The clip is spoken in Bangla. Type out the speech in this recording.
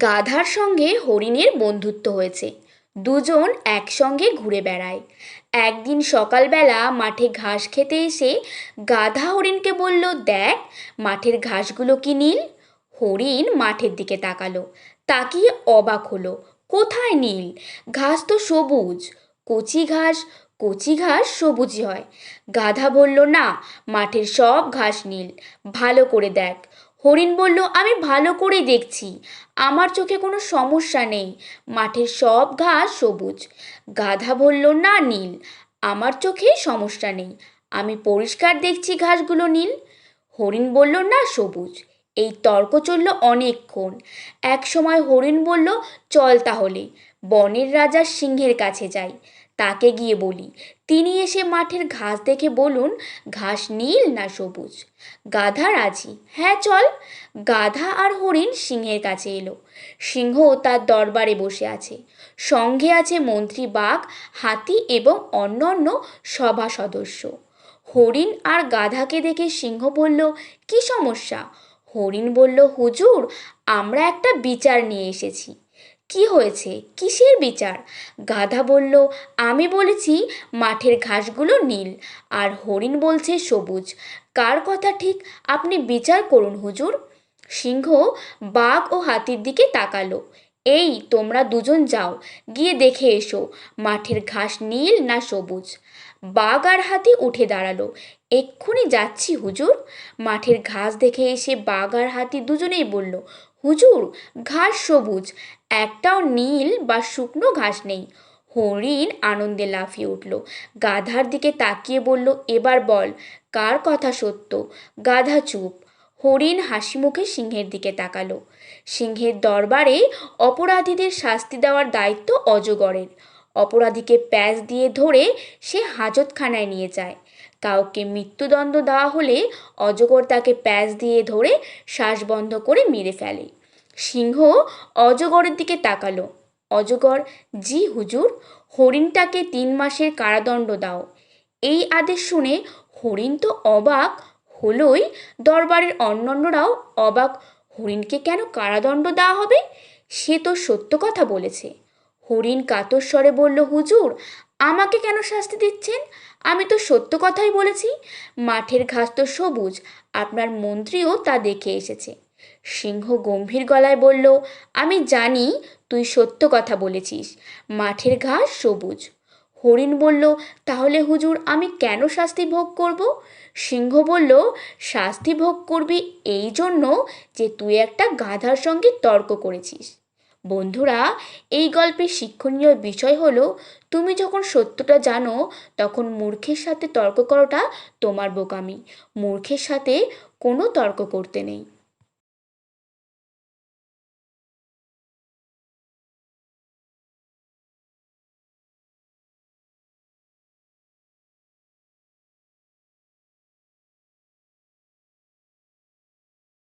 গাধার সঙ্গে হরিণের বন্ধুত্ব হয়েছে। দুজন একসঙ্গে ঘুরে বেড়ায়। একদিন সকালবেলা মাঠে ঘাস খেতে এসে গাধা হরিণকে বলল, দেখ, মাঠের ঘাসগুলো কি নীল? হরিণ মাঠের দিকে তাকালো। তাকিয়ে অবাক হলো, কোথায় নীল? ঘাস তো সবুজ। কচি ঘাস কচি ঘাস সবুজই হয়। গাধা বলল, না, মাঠের সব ঘাস নীল। ভালো করে দেখ হরিণ বলল, আমি ভালো করেই দেখছি। আমার চোখে কোনো সমস্যা নেই। মাঠের সব ঘাস সবুজ। গাধা বলল, না, নীল। আমার চোখে সমস্যা নেই। আমি পরিষ্কার দেখছি ঘাসগুলো নীল। হরিণ বলল, না, সবুজ। এই তর্ক চলল অনেকক্ষণ। এক সময় হরিণ বলল, চল তাহলে। বনের রাজা সিংহের কাছে যাই। তাকে গিয়ে বলি, তিনি এসে মাঠের ঘাস দেখে বলুন, ঘাস নীল না সবুজ? গাধা রাজি। হ্যাঁ চল। গাধা আর হরিণ সিংহের কাছে এলো। সিংহ তার দরবারে বসে আছে। সঙ্গে আছে মন্ত্রী বাঘ, হাতি এবং অন্য অন্য সভা সদস্য। হরিণ আর গাধাকে দেখে সিংহ বলল, কি সমস্যা? হরিণ বলল, হুজুর, আমরা একটা বিচার নিয়ে এসেছি। কি হয়েছে? কিসের বিচার? গাধা বলল, আমি বলেছি মাঠের ঘাসগুলো নীল আর হরিণ বলছে সবুজ। কার কথা ঠিক? আপনি বিচার করুন হুজুর। সিংহ বাঘ ও হাতির দিকে তাকালো। এই, তোমরা দুজন যাও, গিয়ে দেখে এসো, মাঠের ঘাস নীল না সবুজ? বাঘ আর হাতি উঠে দাঁড়াল। এক্ষুনি যাচ্ছি, হুজুর। মাঠের ঘাস দেখে এসে বাঘ আর হাতি দুজনেই বলল, হুজুর, ঘাস সবুজ, একটাও নীল বা শুকনো ঘাস নেই। হরিণ আনন্দে লাফিয়ে উঠল। গাধার দিকে তাকিয়ে বলল, এবার বল, কার কথা সত্য? গাধা চুপ। হরিণ হাসি মুখে সিংহের দিকে তাকালো। সিংহের দরবারে অপরাধীদের শাস্তি দেওয়ার দায়িত্ব অজগরের। অপরাধীকে প্যাঁচ দিয়ে ধরে সে হাজতখানায় নিয়ে যায়। কাউকে মৃত্যুদণ্ড দেওয়া হলে অজগর তাকে প্যাঁচ দিয়ে ধরে শ্বাস বন্ধ করে মেরে ফেলে। সিংহ অজগরের দিকে তাকালো। অজগর, জি হুজুর, হরিণটাকে তিন মাসের কারাদণ্ড দাও। এই আদেশ শুনে হরিণ তো অবাক হলোই। দরবারের অন্যান্যরাও অবাক, হরিণকে কেন কারাদণ্ড দেওয়া হবে? সে তো সত্য কথা বলেছে। হরিণ কাতর স্বরে বলল, হুজুর, আমাকে কেন শাস্তি দিচ্ছেন? আমি তো সত্য কথাই বলেছি। মাঠের ঘাস তো সবুজ, আপনার মন্ত্রীও তা দেখে এসেছে। সিংহ গম্ভীর গলায় বলল, আমি জানি, তুই সত্য কথা বলেছিস, মাঠের ঘাস সবুজ। হরিণ বলল, তাহলে হুজুর, আমি কেন শাস্তি ভোগ করব? সিংহ বলল, শাস্তি ভোগ করবি এই জন্য যে তুই একটা গাধার সঙ্গে তর্ক করেছিস। বন্ধুরা, এই গল্পের শিক্ষণীয় বিষয় হলো, তুমি যখন সত্যটা জানো, তখন মূর্খের সাথে তর্ক করাটা তোমার বোকামি। মূর্খের সাথে কোনো তর্ক করতে নেই।